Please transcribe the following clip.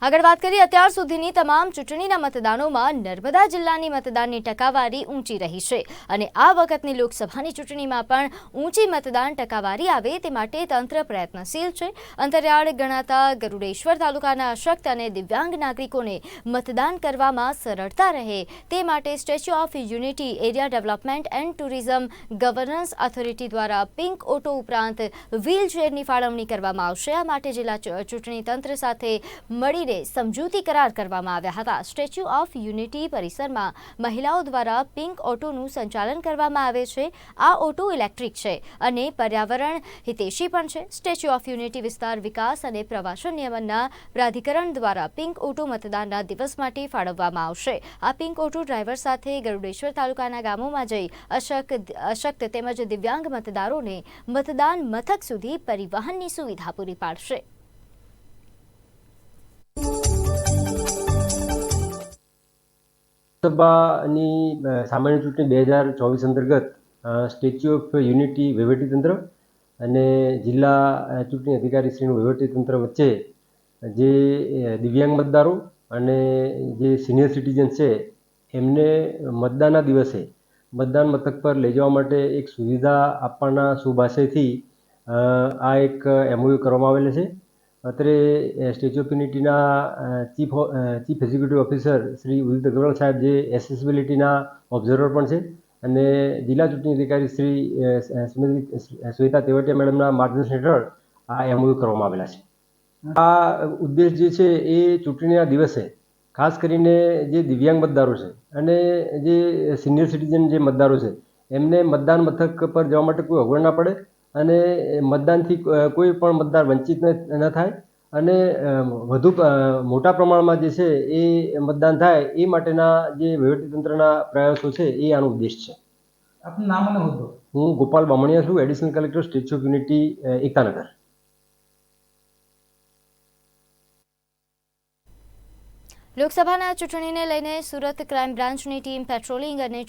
આગળ વાત કરીએ, અત્યાર સુધીની તમામ ચૂંટણીના મતદાનોમાં નર્મદા જિલ્લાની મતદાનની ટકાવારી ઊંચી રહી છે અને આ વખતની લોકસભાની ચૂંટણીમાં પણ ઊંચી મતદાન ટકાવારી આવે તે માટે તંત્ર પ્રયત્નશીલ છે. અંતરિયાળ ગણાતા ગરુડેશ્વર તાલુકાના અશક્ત અને દિવ્યાંગ નાગરિકોને મતદાન કરવામાં સરળતા રહે તે માટે statue of unity, area development and tourism governance authority દ્વારા પિંક ઓટો ઉપરાંત વ્હીલચેરની ફાળવણી કરવામાં આવશે. આ માટે જિલ્લા ચૂંટણી તંત્ર સાથે મળીને સમજૂતી કરાર કરવામાં આવ્યા હતા. સ્ટેચ્યુ ઓફ યુનિટી પરિસરમાં મહિલાઓ દ્વારા પિંક ઓટોનું સંચાલન કરવામાં આવે છે. આ ઓટો ઇલેક્ટ્રિક છે અને પર્યાવરણ હિતેશી પણ છે. સ્ટેચ્યુ ઓફ યુનિટી વિસ્તાર વિકાસ અને પ્રવાસન નિયમનના પ્રાધિકરણ દ્વારા પિંક ઓટો મતદાનના દિવસ માટે ફાળવવામાં આવશે. આ પિંક ઓટો ડ્રાઈવર સાથે ગરુડેશ્વર તાલુકાના ગામોમાં જઈ અશક્ત અશક્ત તેમજ દિવ્યાંગ મતદારોને મતદાન મથક સુધી પરિવહનની સુવિધા પૂરી પાડશે. લોકસભાની સામાન્ય ચૂંટણી બે હજાર ચોવીસ અંતર્ગત સ્ટેચ્યુ ઓફ યુનિટી વહીવટીતંત્ર અને જિલ્લા ચૂંટણી અધિકારીશ્રીનું વહીવટીતંત્ર વચ્ચે જે દિવ્યાંગ મતદારો અને જે સિનિયર સિટીઝન છે એમને મતદાનના દિવસે મતદાન મથક પર લઈ જવા માટે એક સુવિધા આપવાના અ, આ એક એમઓયુ કરવામાં આવેલ છે. અત્રે સ્ટેચ્યુ ઓફ યુનિટીના chief chief executive officer Shri Udit Agrawal સાહેબ જે એસેસિબિલિટીના ઓબ્ઝર્વર પણ છે અને જિલ્લા ચૂંટણી અધિકારી શ્રી શ્વેતા તેવટિયા મેડમના માર્ગદર્શન હેઠળ આ એમઓયુ કરવામાં આવેલા છે. આ ઉદ્દેશ જે છે એ ચૂંટણીના દિવસે ખાસ કરીને જે દિવ્યાંગ મતદારો છે અને જે સિનિયર સિટીઝન જે મતદારો છે એમને મતદાન મથક પર જવા માટે કોઈ અગવડ ના પડે અને મતદાનથી કોઈ પણ મતદાર વંચિત ન થાય અને વધુ મોટા પ્રમાણમાં જે છે એ મતદાન થાય એ માટેના જે વહીવટીતંત્રના પ્રયાસો છે એ આનો ઉદ્દેશ છે. આપનું નામ અને હોદ્દો. હું ગોપાલ બામણિયા છું additional collector statue of unity Ektanagar. લોકસભાના ચૂંટણીને લઈને સુરત ક્રાઇમ બ્રાન્ચની ટીમ પેટ્રોલિંગ અને